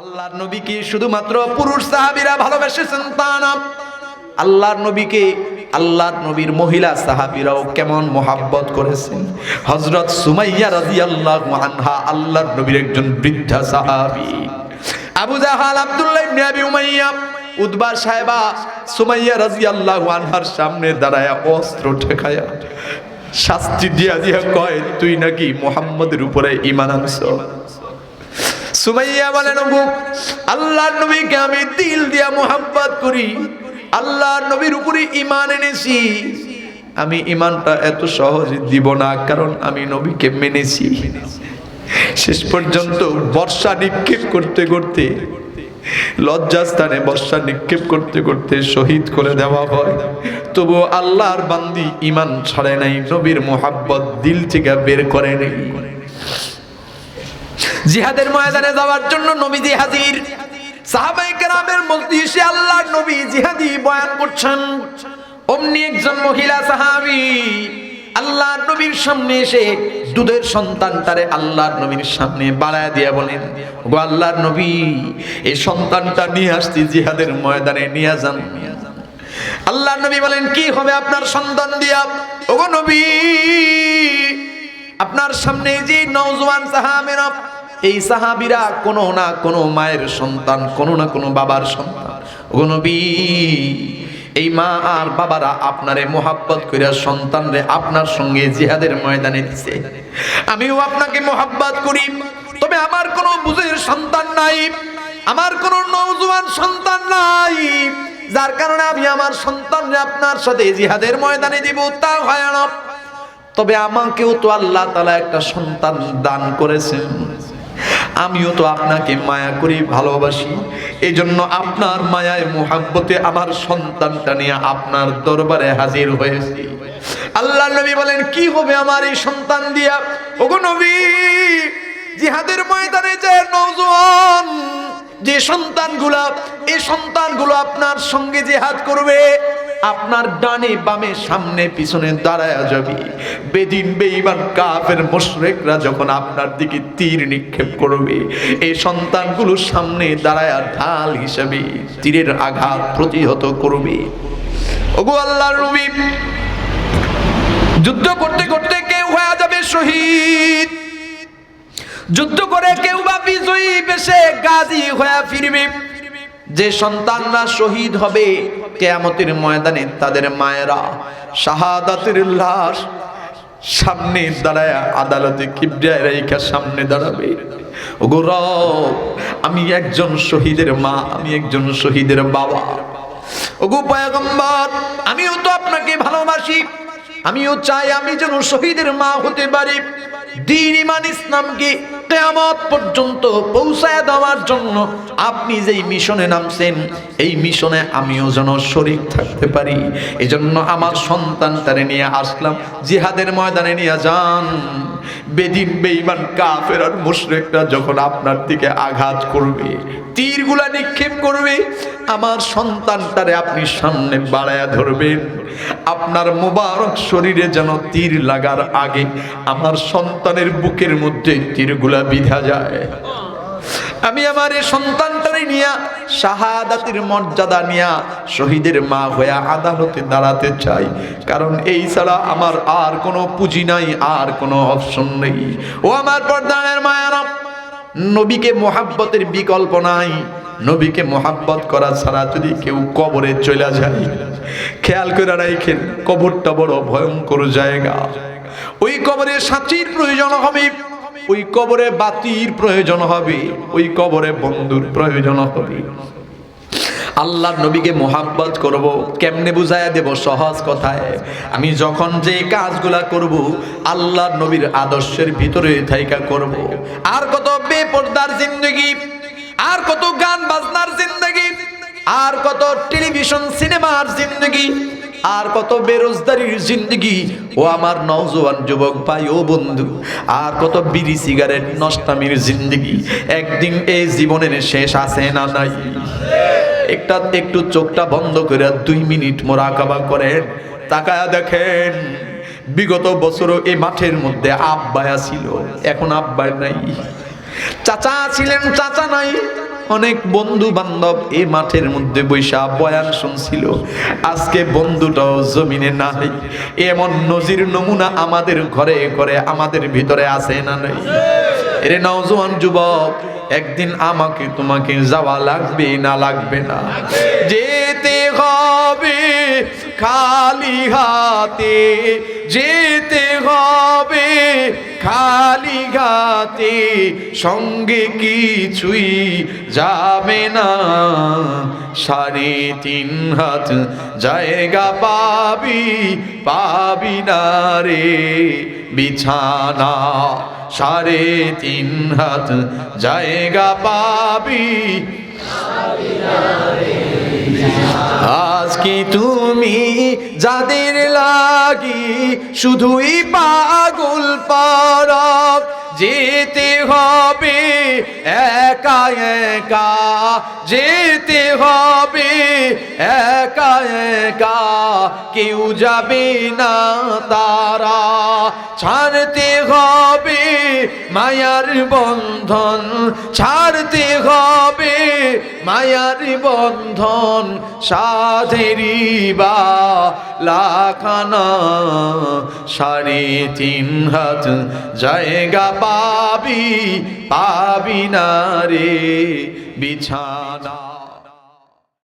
আল্লাহর নবীকে শুধুমাত্র পুরুষ সাহাবীরা ভালোবেসেছেন তা না। আল্লাহর নবীকে আল্লাহর নবীর মহিলা সাহাবীরাও কেমন মোহাব্বত করেছেন। হযরত সুমাইয়া রাদিয়াল্লাহু আনহা আল্লাহর নবীর একজন বৃদ্ধা সাহাবী। Abu Jahal Abdullah ibn Umayya উদবার সাহেবা সুমাইয়া রাজি আল্লাহ আনহার সামনে দাঁড়ায়া অস্ত্র ঠেকায়া শাস্তি দিয়া দিয়া কয়, তুই নাকি মুহাম্মদের উপরে ঈমান আনছ? সুমাইয়া বলেন আল্লাহর নবীকে আমি দিল দিয়া মোহাব্বত করি। আল্লাহর নবীর উপরে ইমান এনেছি। আমি ইমানটা এত সহজে দিব না, কারণ আমি নবীকে মেনেছি। শেষ পর্যন্ত বর্ষা নিক্ষেপ করতে করতে, লজ্জাস্থানে বর্ষা নিক্ষেপ করতে করতে শহীদ করে দেওয়া হয়। তবু আল্লাহর বান্দি ইমান ছাড়ে নাই, নবীর মোহাব্বত দিল থেকে বের করে নেই। জিহাদের ময়দানে যাওয়ার জন্য নবীজি হাজির। সাহাবাই কেরামের মজলিসে আল্লাহর নবী জিহাদি বয়ান করছেন, অমনি একজন মহিলা সাহাবী আল্লাহর নবীর সামনে এসে দুধের সন্তান তারে আল্লাহর নবীর সামনে বাড়ায় দিয়ে বলেন গো আল্লাহর নবী, এই সন্তানটা নিয়ে আসছি জিহাদের ময়দানে, নিয়ে যান। আল্লাহর নবী বলেন, কি হবে আপনার সন্তান দিয়া? ওগো নবী আপনার সামনে যে নওজোয়ান সাহাবেরা, এই সাহাবিরা কোনো না কোনো মায়ের সন্তান, কোনো না কোনো বাবার সন্তান। ও এই মা আর বাবারা আপনারে মোহাব্বত করিয়া সন্তানরে আপনার সঙ্গে জিহাদের ময়দানে দিছে। আমিও আপনাকে মোহাব্বত করি। তবে আমার কোনো বুঝের সন্তান নাই, আমার কোনো নওজোয়ান সন্তান নাই। যার কারণে আমি আমার সন্তানরে আপনার সাথে জিহাদের ময়দানে দিব তা হয় না। তবে আমাকেও তো আল্লাহ তালা একটা সন্তান দান করেছেন। আমিও তো আপনাকে মায়া করি, ভালোবাসি। এই জন্য আপনার মায়ায়, মোহাব্বতে আমার সন্তানটা নিয়ে আপনার দরবারে হাজির হয়েছি। আল্লাহ নবী বলেন, কি হবে আমার এই সন্তান দিয়া? ওগো নবী, জিহাদের ময়দানে যে নওজোয়ান, যে সন্তানগুলা এই সন্তানগুলো আপনার সঙ্গে জিহাদ করবে আপনার ডানে বামে সামনে পিছনে দাঁড়ায় যাবে। বেদিন, বেঈমান, কাফের, মুশরিকরা যখন আপনার দিকে তীর নিক্ষেপ করবে এই সন্তানগুলো সামনে দাঁড়ায় ঢাল হিসাবে তীরের আঘাত প্রতিহত করবে। ওগো আল্লাহর নবী, যুদ্ধ করতে করতে কেউ হয়ে যাবে শহীদ। যুদ্ধ করে কেউ বা বিজয়ী বেশে গাজী হয়ে ফিরবে। যে সন্তানরা শহীদ হবে কেয়ামতের ময়দানে তাদের মায়েরা শাহাদাতের লাশ সামনে দাঁড়ায়, আদালতে কিবরিয়া রেখা সামনে দাঁড়াবে। আমি একজন শহীদের মা, আমি একজন শহীদের বাবা। ওগো পয়গম্বর, আমিও তো আপনাকে ভালোবাসি। আমিও চাই আমি যেন শহীদের মা হতে পারি। দিন ইমান ইসলামকে কেয়ামত পর্যন্ত পৌঁছায় দেওয়ার জন্য আপনি যেই মিশনে নামছেন, এই মিশনে আমিও যেন শরীর থাকতে পারি। এজন্য আমার সন্তানটারে নিয়ে আসলাম, জিহাদের ময়দানে নিয়ে যান। বেদিন, বেঈমান, কাফের আর মুশরিকরা যখন আপনার দিকে আঘাত করবে, তীরগুলা নিক্ষেপ করবে, আমার সন্তান তারে আপনি সামনে বাড়ায়া ধরবেন। আপনার মোবারক শরীরে যেন তীর লাগার আগে আমার সন্তানের বুকের মধ্যে তীরগুলা বিধা যায়। আমি আমার এই সন্তানটারে নিয়া শাহাদাতের মর্যাদা নিয়া শহীদের মা হয়ে আদালতে দাঁড়াতে চাই। কারণ এই ছাড়া আমার আর কোনো পুঁজি নাই, আর কোনো অপশন নেই। ও আমার পর্দানের মায়ারা নবীকে মোহাব্বতের বিকল্প নাই। নবীকে মোহাব্বত করা ছাড়া যদি কেউ কবরে চলে যায়। খেয়াল করে রাখেন কবরটা বড় ভয়ঙ্কর জায়গা। ওই কবরে সাঁচির প্রয়োজন হবে। ওই কবরে বাতির প্রয়োজন হবে, ওই কবরে বন্ধুর প্রয়োজন হবে। আল্লাহ নবীকে মোহাব্বত করব, কেমনে বুঝাইয়া দেব সহজ কথায়? আমি যখন যে কাজগুলা করব আল্লাহ নবীর আদর্শের ভিতরে থাইকা করব। আর কত বেপর্দার জিন্দগি, আর কত গান বাজনার জিন্দগি, আর কত টেলিভিশন, সিনেমার জিন্দগি আর কত বেরোজগারির জিন্দগি। ও আমার নওজোয়ান যুবক ভাই, ও বন্ধু, আর কত বিড়ি সিগারেট নষ্টামির জিন্দগি। একদিন এই জীবনের শেষ আছে না নাই? একটা একটু চোখটা বন্ধ করে দুই মিনিট মোরা মোরাকাবা করেন, তাকায়া দেখেন, বিগত বছরও এই মাঠের মধ্যে আব্বায়া ছিল, এখন আব্বায় নাই। চাচা ছিলেন, চাচা নাই। অনেক বন্ধু বান্ধব এই মাঠের মধ্যে বৈশা বয়ান শুনছিল। আজকে বন্ধুটাও জমিনে নাই। এমন নজির নমুনা আমাদের ঘরে ঘরে আমাদের ভিতরে আছে না নাই? এরে নওজোয়ান যুবক, একদিন আমাকে তোমাকে যাওয়া লাগবে না লাগবে না? যেতে হবে খালি হাতে, যেতে হবে খালি হাতে সঙ্গে কিছুই যাবে না। সাড়ে তিন হাত জায়গা পাবি পাবি না রে বিছানা। সাড়ে তিন হাত জায়গা পাবি। আজ কি তুমি যাদের লাগি শুধুই পাগল পারব? যেতে হবে একা একা, যেতে হবে একা একা। কেউ যাবে না তারা, ছাড়তে হবে মায়ার বন্ধন ছাড়তে হবে। মায়ার বন্ধন সাধেরি বা লাখানা সাড়ে তিন হাত জায়গা পাবি পাবি না রে, বিছানা।